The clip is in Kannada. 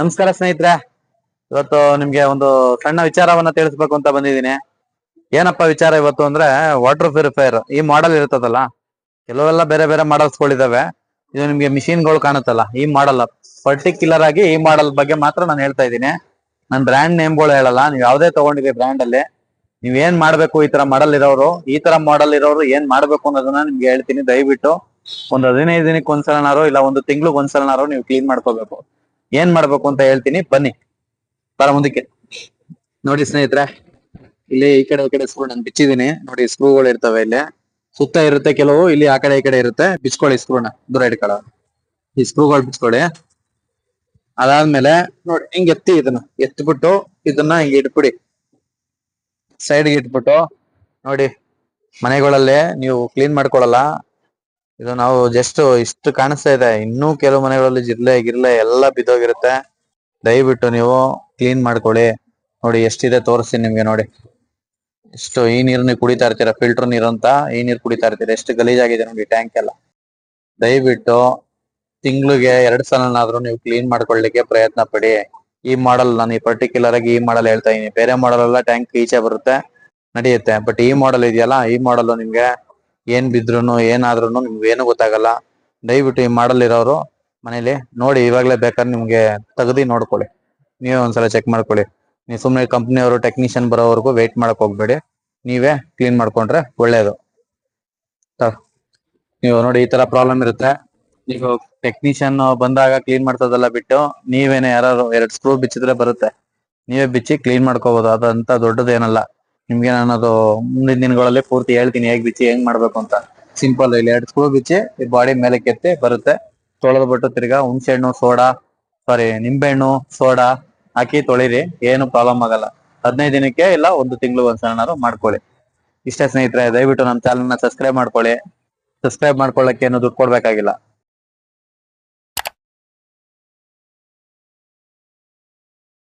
ನಮಸ್ಕಾರ ಸ್ನೇಹಿತರೆ. ಇವತ್ತು ನಿಮ್ಗೆ ಒಂದು ಸಣ್ಣ ವಿಚಾರವನ್ನ ತಿಳಿಸ್ಬೇಕು ಅಂತ ಬಂದಿದ್ದೀನಿ. ಏನಪ್ಪ ವಿಚಾರ ಇವತ್ತು ಅಂದ್ರೆ ವಾಟರ್ ಪ್ಯೂರಿಫೈರ್ ಈ ಮಾಡೆಲ್ ಇರ್ತದಲ್ಲ ಕೆಲವೆಲ್ಲ ಬೇರೆ ಬೇರೆ ಮಾಡಲ್ಸ್ ಗಳಿದಾವೆ. ಇದು ನಿಮ್ಗೆ ಮಿಷಿನ್ಗಳು ಕಾಣುತ್ತಲ್ಲ, ಈ ಮಾಡಲ್ ಪರ್ಟಿಕ್ಯುಲರ್ ಆಗಿ ಈ ಮಾಡಲ್ ಬಗ್ಗೆ ಮಾತ್ರ ನಾನು ಹೇಳ್ತಾ ಇದ್ದೀನಿ. ನಾನು ಬ್ರ್ಯಾಂಡ್ ನೇಮ್ಗಳು ಹೇಳಲ್ಲ, ನೀವು ಯಾವ್ದೇ ತಗೊಂಡಿದ್ರಿ ಬ್ರ್ಯಾಂಡ್ ಅಲ್ಲಿ. ನೀವ್ ಏನ್ ಮಾಡ್ಬೇಕು ಈ ತರ ಮಾಡಲ್ ಇರೋರು, ಈ ತರ ಮಾಡಲ್ ಇರೋರು ಏನ್ ಮಾಡ್ಬೇಕು ಅನ್ನೋದನ್ನ ನಿಮ್ಗೆ ಹೇಳ್ತೀನಿ. ದಯವಿಟ್ಟು ಒಂದ್ ಹದಿನೈದು ದಿನಕ್ಕೆ ಒಂದ್ಸಲನಾರು ಇಲ್ಲ ಒಂದು ತಿಂಗ್ಳಿಗೆ ಒಂದ್ಸಲನಾರು ನೀವು ಕ್ಲೀನ್ ಮಾಡ್ಕೋಬೇಕು. ಏನ್ ಮಾಡ್ಬೇಕು ಅಂತ ಹೇಳ್ತೀನಿ, ಬನ್ನಿ. ಬರ ಮುಂದಕ್ಕೆ. ನೋಡಿ ಸ್ನೇಹಿತರೆ, ಇಲ್ಲಿ ಈ ಕಡೆ ಈ ಕಡೆ ಸ್ಕ್ರೂ ನಾನು ಬಿಚ್ಚಿದೀನಿ ನೋಡಿ ಸ್ಕ್ರೂಗಳು ಇರ್ತವೆ ಇಲ್ಲಿ. ಸುತ್ತ ಇರುತ್ತೆ ಕೆಲವು, ಇಲ್ಲಿ ಆ ಕಡೆ, ಈ ಕಡೆ ಇರುತ್ತೆ. ಬಿಚ್ಕೊಳ್ಳಿ ಸ್ಕ್ರೂನ ದೂರ ಇಟ್ಕೊಳ್ಳೋ. ಈ ಸ್ಕ್ರೂಗಳು ಬಿಚ್ಕೊಳ್ಳಿ. ಅದಾದ್ಮೇಲೆ ನೋಡಿ, ಹಿಂಗ್ ಎತ್ತಿ ಇದನ್ನ. ಎತ್ಬಿಟ್ಟು ಇದನ್ನ ಹಿಂಗ್ ಇಟ್ಬಿಡಿ. ಸೈಡ್ಗೆ ಇಟ್ಬಿಟ್ಟು ನೋಡಿ, ಮನೆಗಳಲ್ಲೇ ನೀವು ಕ್ಲೀನ್ ಮಾಡ್ಕೊಳಲ್ಲ ಇದು ನಾವು ಜಸ್ಟ್ ಇಷ್ಟು ಕಾಣಿಸ್ತಾ ಇದೆ. ಇನ್ನೂ ಕೆಲವು ಮನೆಗಳಲ್ಲಿ ಜಿರ್ಲೆ ಗಿರ್ಲೆ ಎಲ್ಲ ಬಿದ್ದೋಗಿರುತ್ತೆ. ದಯವಿಟ್ಟು ನೀವು ಕ್ಲೀನ್ ಮಾಡ್ಕೊಳ್ಳಿ. ನೋಡಿ ಎಷ್ಟಿದೆ ತೋರಿಸ್ತೀನಿ ನಿಮ್ಗೆ ನೋಡಿ. ಎಷ್ಟು ಈ ನೀರು ನೀವು ಕುಡಿತಾ ಇರ್ತೀರ? ಫಿಲ್ಟರ್ ನೀರು ಅಂತ ಈ ನೀರು ಕುಡಿತಾ ಇರ್ತೀರ? ಎಷ್ಟು ಗಲೀಜಾಗಿದೆ ನೋಡಿ ಟ್ಯಾಂಕ್ ಎಲ್ಲ. ದಯವಿಟ್ಟು ತಿಂಗಳಿಗೆ ಎರಡು ಸಲನಾದ್ರೂ ನೀವು ಕ್ಲೀನ್ ಮಾಡ್ಕೊಳ್ಳಿಕ್ಕೆ ಪ್ರಯತ್ನ ಪಡಿ. ಈ ಮಾಡಲ್ ನಾನು ಈ ಪರ್ಟಿಕ್ಯುಲರ್ ಆಗಿ ಈ ಮಾಡಲ್ ಹೇಳ್ತಾ ಇದೀನಿ. ಬೇರೆ ಮಾಡಲ್ ಎಲ್ಲ ಟ್ಯಾಂಕ್ ಈಚೆ ಬರುತ್ತೆ, ನಡೆಯುತ್ತೆ. ಬಟ್ ಈ ಮಾಡಲ್ ಇದೆಯಲ್ಲ, ಈ ಮಾಡಲ್ ನಿಮ್ಗೆ ಏನ್ ಬಿದ್ರು ಏನಾದ್ರೂ ನಿಮ್ಗೆ ಏನು ಗೊತ್ತಾಗಲ್ಲ. ದಯವಿಟ್ಟು ಈ ಮಾಡಲ್ ಇರೋರು ಮನೇಲಿ ನೋಡಿ, ಇವಾಗ್ಲೇ ಬೇಕಾದ್ರೆ ನಿಮ್ಗೆ ತೆಗ್ದಿ ನೋಡ್ಕೊಳ್ಳಿ. ನೀವೇ ಒಂದ್ಸಲ ಚೆಕ್ ಮಾಡ್ಕೊಳ್ಳಿ. ನೀವು ಸುಮ್ಮನೆ ಕಂಪ್ನಿಯವರು ಟೆಕ್ನಿಷಿಯನ್ ಬರೋವರೆಗೂ ವೇಟ್ ಮಾಡಕ್ ಹೋಗ್ಬೇಡಿ. ನೀವೇ ಕ್ಲೀನ್ ಮಾಡ್ಕೊಂಡ್ರೆ ಒಳ್ಳೇದು. ನೀವು ನೋಡಿ ಈ ತರ ಪ್ರಾಬ್ಲಮ್ ಇರುತ್ತೆ. ನೀವು ಟೆಕ್ನಿಷಿಯನ್ ಬಂದಾಗ ಕ್ಲೀನ್ ಮಾಡ್ತದಲ್ಲ ಬಿಟ್ಟು ನೀವೇನೆ ಯಾರು ಎರಡ್ ಸ್ಕ್ರೂ ಬಿಚ್ಚಿದ್ರೆ ಬರುತ್ತೆ. ನೀವೇ ಬಿಚ್ಚಿ ಕ್ಲೀನ್ ಮಾಡ್ಕೋಬಹುದು ಅದಂತ ದೊಡ್ಡದೇನಲ್ಲ. ನಿಮ್ಗೆ ನಾನು ಮುಂದಿನ ದಿನಗಳಲ್ಲಿ ಪೂರ್ತಿ ಹೇಳ್ತೀನಿ ಹೇಗ್ ಬಿಚ್ಚಿ, ಹೆಂಗ್ ಮಾಡ್ಬೇಕು ಅಂತ. ಸಿಂಪಲ್ ಇಲ್ಲಿ ಎರಡು ಸ್ಕೂಲ್ ಬಿಚ್ಚಿ ಬಾಡಿ ಮೇಲೆ ಕೆತ್ತಿ ಬರುತ್ತೆ. ತೊಳೆದು ಬಿಟ್ಟು ತಿರ್ಗಾ ಹುಣಸೆಹಣ್ಣು, ಸೋಡಾ ಸಾರಿ ನಿಂಬೆಹಣ್ಣು, ಸೋಡಾ ಹಾಕಿ ತೊಳಿರಿ, ಏನು ಪ್ರಾಬ್ಲಮ್ ಆಗಲ್ಲ. ಹದಿನೈದು ದಿನಕ್ಕೆ ಇಲ್ಲ, ಒಂದು ತಿಂಗಳು ಒಂದ್ಸಲನಾದ್ರು ಮಾಡ್ಕೊಳ್ಳಿ. ಇಷ್ಟೇ ಸ್ನೇಹಿತರೆ, ದಯವಿಟ್ಟು ನಮ್ಮ ಚಾನಲ್ನ ಸಬ್ಸ್ಕ್ರೈಬ್ ಮಾಡ್ಕೊಳ್ಳಿ. ಸಬ್ಸ್ಕ್ರೈಬ್ ಮಾಡ್ಕೊಳ್ಳಕ್ಕೆ ಏನು ದುಡ್ಡು ಕೊಡ್ಬೇಕಾಗಿಲ್ಲ.